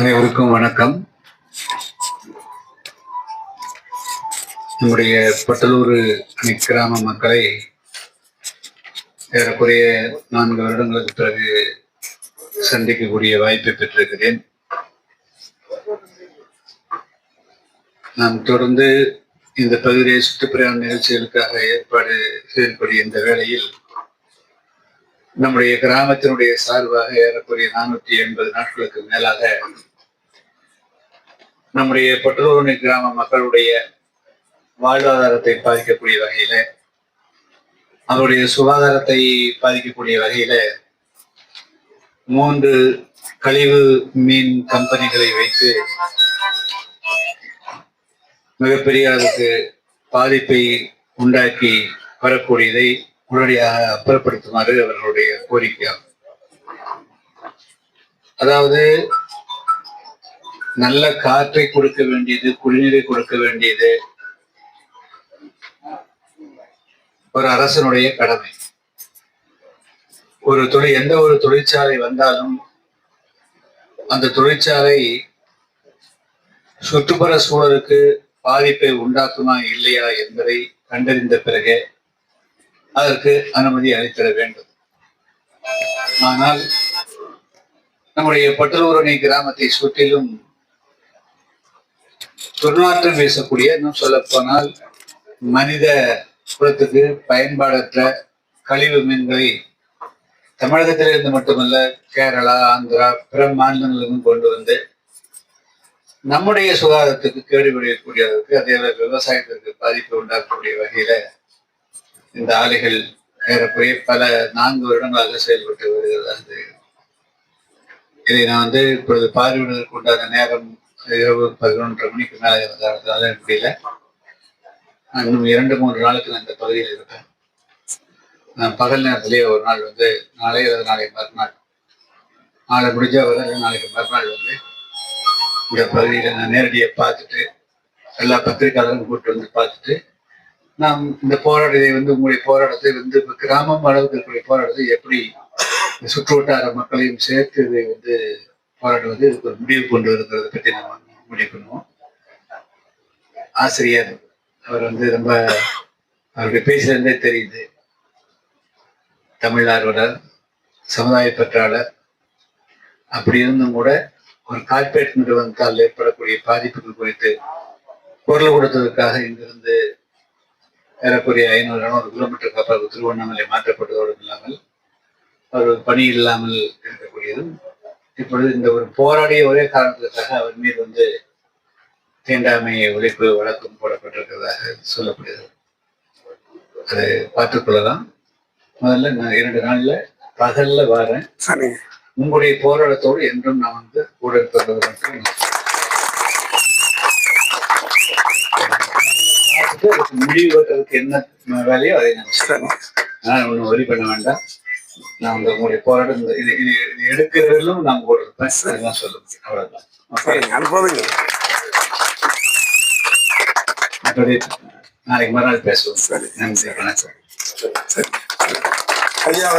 அனைவருக்கும் வணக்கம். நம்முடைய பட்டலூர் அணி கிராம மக்களை ஏறக்குறைய நான்கு வருடங்களுக்கு பிறகு சந்திக்கக்கூடிய வாய்ப்பை பெற்றிருக்கிறேன். நாம் தொடர்ந்து இந்த பகுதியை சுற்றுப்பிரயாண நிகழ்ச்சிகளுக்காக ஏற்பாடு செய்யக்கூடிய இந்த வேளையில் நம்முடைய கிராமத்தினுடைய சார்பாக ஏறக்குறைய நானூற்றி எண்பது நாட்களுக்கு மேலாக நம்முடைய பட்டலூரணி கிராம மக்களுடைய வாழ்வாதாரத்தை பாதிக்கக்கூடிய வகையில அவருடைய சுகாதாரத்தை பாதிக்கக்கூடிய வகையில மூன்று கழிவு மீன் கம்பெனிகளை வைத்து மிகப்பெரிய அளவுக்கு பாதிப்பை உண்டாக்கி வரக்கூடியதை உடனடியாக அப்புறப்படுத்துமாறு அவர்களுடைய கோரிக்கையாகும். அதாவது நல்ல காற்றை கொடுக்க வேண்டியது குடிநீரை கொடுக்க வேண்டியது. ஒரு அரசனுடைய கடமை. ஒரு தொழில் எந்த ஒரு தொழிற்சாலை வந்தாலும் அந்த தொழிற்சாலை சுற்றுப்புற சூழலுக்கு பாதிப்பை உண்டாக்குமா இல்லையா என்பதை கண்டறிந்த பிறகு அதற்கு அனுமதி அளித்திட வேண்டும். ஆனால் நம்முடைய பட்டலூரணி கிராமத்தை சுற்றிலும் துர்நாற்றம் வீசக்கூடிய இன்னும் சொல்ல போனால் மனித குலத்துக்கு பயன்பாடற்ற கழிவு மீன்களை தமிழகத்திலிருந்து மட்டுமல்ல கேரளா ஆந்திரா பிற மாநிலங்களிலும் கொண்டு வந்து நம்முடைய சுகாதாரத்துக்கு கேடு அளவுக்கு அதே விவசாயத்திற்கு பாதிப்பு உண்டாக்கக்கூடிய வகையில இந்த ஆலைகள் ஏறக்குறைய பல நான்கு வருடங்களாக செயல்பட்டு வருகிறதா. தெரிகிறது இதை நான் வந்து இப்பொழுது பார்வையிடுவதற்கு உண்டான நேரம் இரவு பதினொன்றரை மணிக்கு மேலே வந்ததால முடியல நான் இன்னும் இரண்டு மூன்று நாளுக்கு நான் இந்த பகுதியில் இருப்பேன். நான் பகல் நேரத்திலேயே ஒரு நாள் வந்து நாளை அல்லது நாளை மறுநாள் நாளை முடிஞ்ச வரை நாளைக்கு மறுநாள் வந்து இந்த பகுதியில் நான் நேரடியை பார்த்துட்டு எல்லா பத்திரிகையாளரும் கூப்பிட்டு வந்து பார்த்துட்டு நாம் இந்த போராட்டத்தை வந்து உங்களுடைய போராட்டத்தை வந்து கிராமம் அளவுக்கு இருக்கக்கூடிய போராட்டத்தை எப்படி சுற்று வட்டார மக்களையும் சேர்த்து இதை வந்து போராடுவது இதுக்கு ஒரு முடிவு கொண்டு வருகிறத பற்றி நம்ம முடிவு பண்ணுவோம் ஆசிரியர் அவர் வந்து ரொம்ப அவருடைய பேசுறதே தெரியுது. தமிழ் ஆர்வலர் சமுதாய பற்றாளர். அப்படி இருந்தும் கூட ஒரு கார்பரேட் நிறுவனத்தால் ஏற்படக்கூடிய பாதிப்புகள் குறித்து குரல் கொடுத்ததற்காக இங்கிருந்து ஏறக்குறைய ஐநூறு அறுநூறு கிலோமீட்டருக்கு அப்புறம் திருவண்ணாமலை மாற்றப்பட்டதோடு இல்லாமல் அவர் பணி இல்லாமல் இருக்கக்கூடியதும் இப்பொழுது இந்த ஒரு போராடிய ஒரே காரணத்துக்காக அவர் மீது வந்து தீண்டாமை ஒழிப்பு வழக்கம் போடப்பட்டிருக்கிறதாக சொல்லப்படுகிறது. அதை பார்த்துக்கொள்ளலாம் முதல்ல நான் இரண்டு நாள்ல பகல்ல வரேன். உங்களுடைய போராட்டத்தோடு என்றும் நான் வந்து கூட இருப்பது மட்டும் முடிவு என்ன வேலையோ அதை நான் நான் ஒன்றும் வரி பண்ண வேண்டாம். நான் உங்களுடைய போராட்டம் இது இது எடுக்கிறதிலும் நான் கூட இருப்பேன் அதுதான் சொல்ல முடியும் அனுப்புவதுங்க மற்றபடி நாளைக்கு மறுநாள் பேசுவோம். சரி. நன்றி வணக்கம். சரி. ஐயா